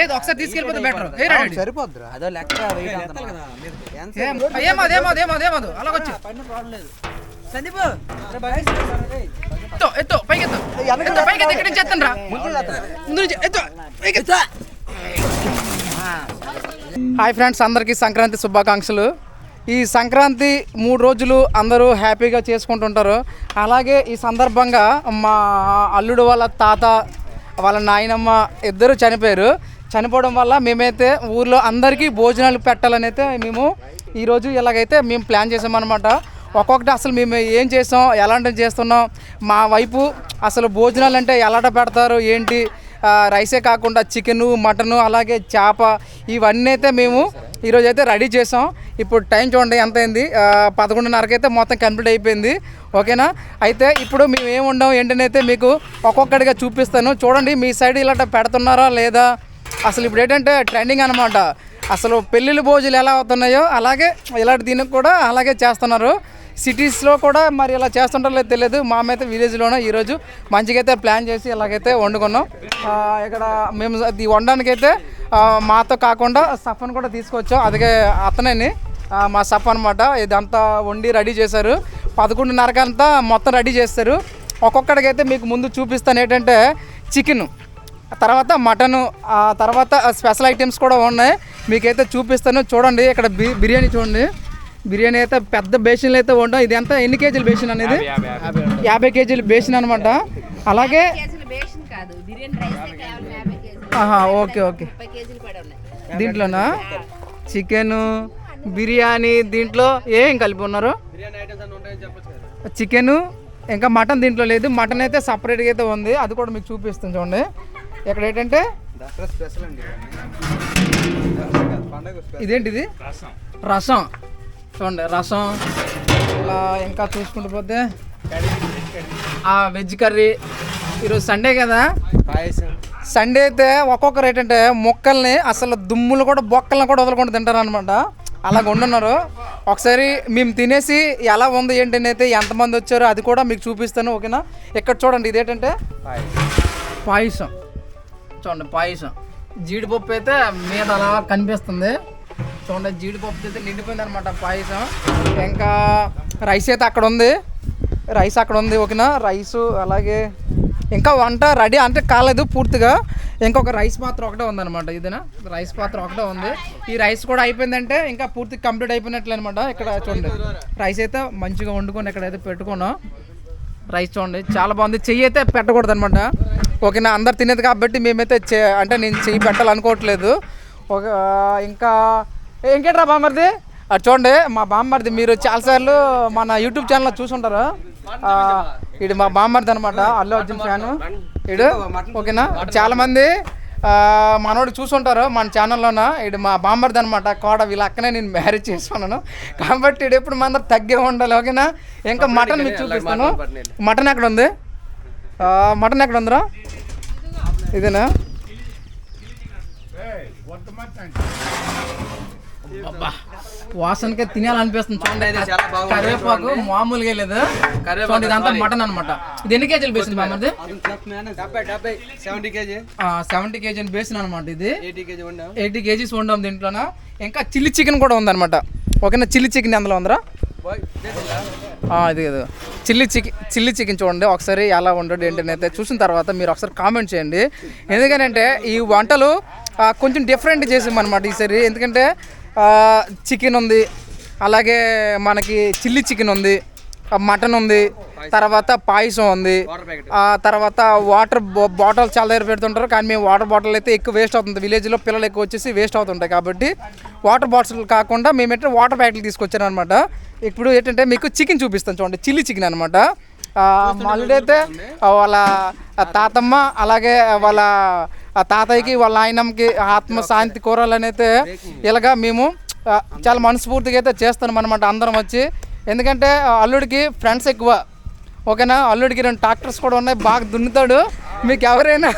లేదు ఒకసారి తీసుకెళ్ళిపోతే బెటర్ సరిపోద్దురా. అదో లెక్క వెయిట్ అంటున్నా. ఎంత ఏం ఏమది ఏమది ఏమది ఏమదు అలాగొచ్చు. సందీప్ ఎత్తు ఎత్తు పైకి ఎత్తు ఎత్తు పైకి ఎత్తు ఇక్కడి నుంచి ఎత్తండి రా ముందు నుంచి ఎత్తు పైకి ఎత్తు. హాయ్ ఫ్రెండ్స్ అందరికీ సంక్రాంతి శుభాకాంక్షలు. ఈ సంక్రాంతి మూడు రోజులు అందరూ హ్యాపీగా చేసుకుంటుంటారు. అలాగే ఈ సందర్భంగా మా అల్లుడు వాళ్ళ తాత వాళ్ళ నాయనమ్మ ఇద్దరు చనిపోయారు. చనిపోవడం వల్ల మేమైతే ఊర్లో అందరికీ భోజనాలు పెట్టాలని అయితే మేము ఈరోజు ఇలాగైతే మేము ప్లాన్ చేసామన్నమాట. ఒక్కొక్కటి అసలు మేము ఏం చేసాం ఎలాంటివి చేస్తున్నాం మా వైపు అసలు భోజనాలు అంటే ఎలాంటి పెడతారు ఏంటి? రైసే కాకుండా చికెను మటను అలాగే చేప ఇవన్నీ అయితే మేము ఈరోజు అయితే రెడీ చేసాం. ఇప్పుడు టైం చూడండి ఎంత అయింది. ఆ, పదకొండున్నరకి అయితే మొత్తం కంప్లీట్ అయిపోయింది. ఓకేనా? అయితే ఇప్పుడు మేము ఏం ఉండం ఏంటని అయితే మీకు ఒక్కొక్కటిగా చూపిస్తాను. చూడండి మీ సైడ్ ఇలాంటి పెడుతున్నారా లేదా? అసలు ఇప్పుడు ఏంటంటే ట్రెండింగ్ అనమాట అసలు పెళ్ళిళ్ళ భోజనాలు ఎలా అవుతున్నాయో అలాగే ఇలాంటి దీనికి కూడా అలాగే చేస్తున్నారు. సిటీస్లో కూడా మరి ఇలా చేస్తుంటారో లేదు తెలియదు. మామైతే విలేజ్లోనే ఈరోజు మంచిగా అయితే ప్లాన్ చేసి ఇలాగైతే వండుకున్నాం. ఇక్కడ మేము అది వండడానికి అయితే మాతో కాకుండా సఫన్ కూడా తీసుకొచ్చాం. అదిగే అతనేని మా సఫ్ అనమాట ఇదంతా వండి రెడీ చేశారు. పదకొండున్నరకంతా మొత్తం రెడీ చేస్తారు. ఒక్కొక్కడికైతే మీకు ముందు చూపిస్తాను ఏంటంటే చికెన్. తర్వాత మటను ఆ తర్వాత స్పెషల్ ఐటమ్స్ కూడా ఉన్నాయి. మీకైతే చూపిస్తాను. చూడండి ఇక్కడ బి- బిర్యానీ చూడండి. బిర్యానీ అయితే పెద్ద బేసిన్లు అయితే ఉంటాం ఇది ఎంత ఎన్ని కేజీల బేసిన్ అనేది? యాభై కేజీల బేసిన్ అనమాట అలాగే కేజీలు బేషన్ కాదు. బిర్యానీ రైస్ కేవలం యాభై కేజీలు. ఆహా ఓకే ఓకే. ముప్పై కేజీలు పడి ఉన్నాయి. దీంట్లోనా? చికెన్ బిర్యానీ దీంట్లో ఏం కలిపి ఉన్నారు? చికెను ఇంకా మటన్ దీంట్లో లేదు. మటన్ అయితే సపరేట్గా అయితే ఉంది. అది కూడా మీకు చూపిస్తాను చూడండి. ఇక్కడ ఏంటంటే దసరా స్పెషల్ అండి పండగ స్పెషల్. ఇదేంటిది? రసం. చూడండి రసం. ఇలా ఇంకా చూసుకుంటూ పోతే ఆ వెజ్ కర్రీ. ఈరోజు సండే కదా? పాయసం. సండే అయితే ఒక్కొక్కరు ఏంటంటే మొక్కల్ని అసలు దుమ్ములు కూడా బొక్కల్ని కూడా వదలకుండా తింటారు అనమాట అలాగ ఉండున్నారు ఒకసారి మేము తినేసి ఎలా ఉంది ఏంటని అయితే ఎంతమంది వచ్చారో అది కూడా మీకు చూపిస్తాను ఓకేనా? ఇక్కడ చూడండి ఇదేంటంటే? పాయసం. చూడండి పాయసం. జీడిపప్పు అయితే మీద అలా కనిపిస్తుంది. చూడండి జీడిపప్పు అయితే నిండిపోయింది అనమాట పాయసం. ఇంకా రైస్ అయితే అక్కడ ఉంది. రైస్ అక్కడ ఉంది ఓకేనా? రైస్ అలాగే ఇంకా వంట రెడీ అంటే కాలేదు పూర్తిగా. ఇంకొక రైస్ పాత్ర ఒకటే ఉందన్నమాట ఇదేనా? రైస్ పాత్ర ఒకటే ఉంది. ఈ రైస్ కూడా అయిపోయిందంటే ఇంకా పూర్తి కంప్లీట్ అయిపోయినట్లు అనమాట ఇక్కడ చూడండి. రైస్ అయితే మంచిగా వండుకొని ఇక్కడైతే పెట్టుకున్నాం. రైస్ చూడండి చాలా బాగుంది. చెయ్యి అయితే పెట్టకూడదు అనమాట ఓకేనా అందరు తినేది కాబట్టి మేమైతే చే- అంటే నేను చెయ్యి పెట్టాలనుకోవట్లేదు. ఒక ఇంకా ఏ, ఇంకేంట్రా బామ్మర్ది? అది చూడండి మా బామ్మర్ది మీరు చాలాసార్లు మన యూట్యూబ్ ఛానల్లో చూసుంటారు. ఇది మా బామ్మర్ది అనమాట అల్లు అర్జున్ ఫ్యాన్. ఇడు ఓకేనా? చాలా మంది ఆ, మనోడు చూసుంటారు మన ఛానల్లోన? ఇది మా బామ్మర్ది అనమాట కోడ వీళ్ళ అక్కనే నేను మ్యారేజ్ చేసుకున్నాను. కాబట్టి ఇది ఎప్పుడు మన తగ్గే ఉండాలి ఓకేనా? ఇంకా మటన్ మీకు చూపిస్తాను. మటన్ ఎక్కడ ఉంది? మటన్ ఎక్కడ ఉందిరా? ఇదేనా? అబ్బా, వాసనకే తినాలనిపిస్తుంది చూడండి. చాలా బాగుంది. కరివేపాకు మామూలుగా లేదు. చూడండి ఇదంతా మటన్ అనమాట ఇది ఎన్ని కేజీలు బేసింది సెవెంటీ కేజీ. సెవెంటీ కేజీ బేసిన అనమాట ఇది. ఎయిటీ కేజీ వండాం. ఎయిటీ కేజీస్ వండాం దీంట్లోన. ఇంకా చిల్లీ చికెన్ కూడా ఉందన్నమాట. ఓకేనా? చిల్లీ చికెన్ అందులో ఉందరా? ఇది చిల్లీ చికెన్ చిల్లీ చికెన్ చూడండి. ఒకసారి ఎలా ఉండడు ఏంటని అయితే చూసిన తర్వాత మీరు ఒకసారి కామెంట్ చేయండి. ఎందుకంటే ఈ వంటలు కొంచెం డిఫరెంట్ చేసామన్నమాట ఈసారి ఎందుకంటే చికెన్ ఉంది. అలాగే మనకి చిల్లీ చికెన్ ఉంది. మటన్ ఉంది తర్వాత పాయసం ఉంది. ఆ తర్వాత వాటర్ బాటిల్ చాలా దగ్గర పెడుతుంటారు కానీ మేము వాటర్ బాటిల్ అయితే ఎక్కువ వేస్ట్ అవుతుంది. విలేజ్లో పిల్లలు ఎక్కువ వచ్చేసి వేస్ట్ అవుతుంటాయి కాబట్టి వాటర్ బాటిల్ కాకుండా మేము ఏంటంటే వాటర్ ప్యాకెట్లు తీసుకొచ్చాను అనమాట ఇప్పుడు ఏంటంటే మీకు చికెన్ చూపిస్తాను చూడండి చిల్లీ చికెన్ అనమాట మళ్ళీ వాళ్ళ తాతమ్మ అలాగే వాళ్ళ తాతయ్యకి వాళ్ళ ఆయనమ్మకి ఆత్మ శాంతి కోరాలని అయితే ఇలాగా మేము చాలా మనస్ఫూర్తిగా అయితే చేస్తున్నాం అనమాట అందరం వచ్చి. ఎందుకంటే అల్లుడికి ఫ్రెండ్స్ ఎక్కువ. ఓకేనా? అల్లుడికి రెండు ట్రాక్టర్స్ కూడా ఉన్నాయి. బాగా దున్నుతాడు. మీకు ఎవరైనా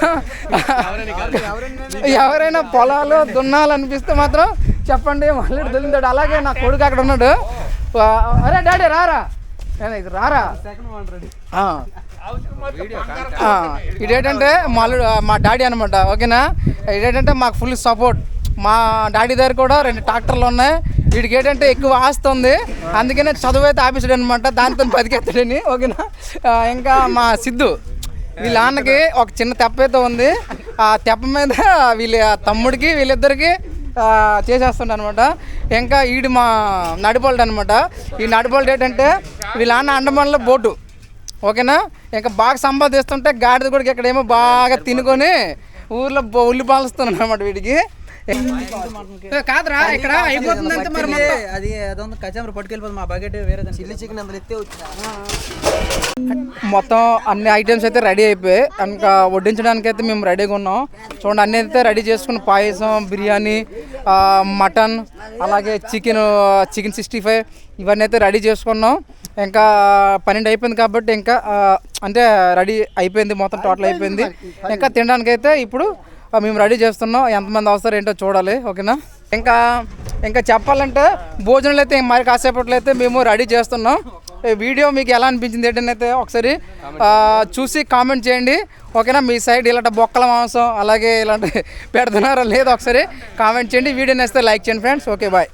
ఎవరైనా పొలాలు దున్నాలనిపిస్తే మాత్రం చెప్పండి అల్లుడు దున్నుతాడు. అలాగే నా కొడుకు అక్కడ ఉన్నాడు. అరే డాడీ రారా? ఇది రారా? ఇదేంటంటే మా అల్లుడు మా డాడీ అనమాట ఓకేనా? ఇదేంటంటే మాకు ఫుల్ సపోర్ట్ మా డాడీ దగ్గర కూడా రెండు ట్రాక్టర్లు ఉన్నాయి. వీడికి ఏంటంటే ఎక్కువ ఆస్తి ఉంది. అందుకనే చదువు అయితే ఆపేసాడు అనమాట దాంతో బతికెత్తాడని ఓకేనా ఇంకా మా సిద్ధు వీళ్ళ నాన్నకి ఒక చిన్న తెప్ప అయితే ఉంది. ఆ తెప్ప మీద వీళ్ళ తమ్ముడికి వీళ్ళిద్దరికి చేసేస్తుండ అనమాట ఇంకా ఈడు మా నడిపోల్డ్ అనమాట ఈ నడిపోల్డ్ ఏంటంటే వీళ్ళ నాన్న అండమాన్లో బోటు ఓకేనా? ఇంకా బాగా సంపాదిస్తుంటే గాడిద కూడా ఇక్కడేమో బాగా తినుకొని ఊర్లో ఉల్లి పాలుస్తున్నాను అనమాట వీడికి. కాదురా ఇక్కడ అయిపోతుంది అంతే మరి మొత్తం. అది అదొంది కచామర పట్టుకెళ్ళిపోతుంది మా బకెట్ వేరే చిల్లి చికెన్ అందులో ఎత్తే మొత్తం అన్ని ఐటమ్స్ అయితే రెడీ అయిపోయాయి. ఇంకా వడ్డించడానికి అయితే మేము రెడీగా ఉన్నాం. చూడండి అన్ని అయితే రెడీ చేసుకుని పాయసం బిర్యానీ ఆ, మటన్ అలాగే చికెన్ చికెన్ సిక్స్టీ ఫైవ్ ఇవన్నీ అయితే రెడీ చేసుకున్నాం. ఇంకా పన్నెండు అయిపోయింది కాబట్టి ఇంకా అంటే రెడీ అయిపోయింది మొత్తం టోటల్ అయిపోయింది. ఇంకా తినడానికి అయితే ఇప్పుడు మేము రెడీ చేస్తున్నాం. ఎంతమంది అవసరం ఏంటో చూడాలి ఓకేనా? ఇంకా ఇంకా చెప్పాలంటే భోజనాలు అయితే మరి కాసేపట్లో అయితే మేము రెడీ చేస్తున్నాం. ఈ వీడియో మీకు ఎలా అనిపించింది ఏంటనైతే ఒకసారి చూసి కామెంట్ చేయండి ఓకేనా? మీ సైడ్ ఇలాంటి బొక్కల మాంసం అలాగే ఇలాంటి పెడుతున్నారా లేదో ఒకసారి కామెంట్ చేయండి. వీడియో నేస్తే లైక్ చేయండి ఫ్రెండ్స్. Okay bye.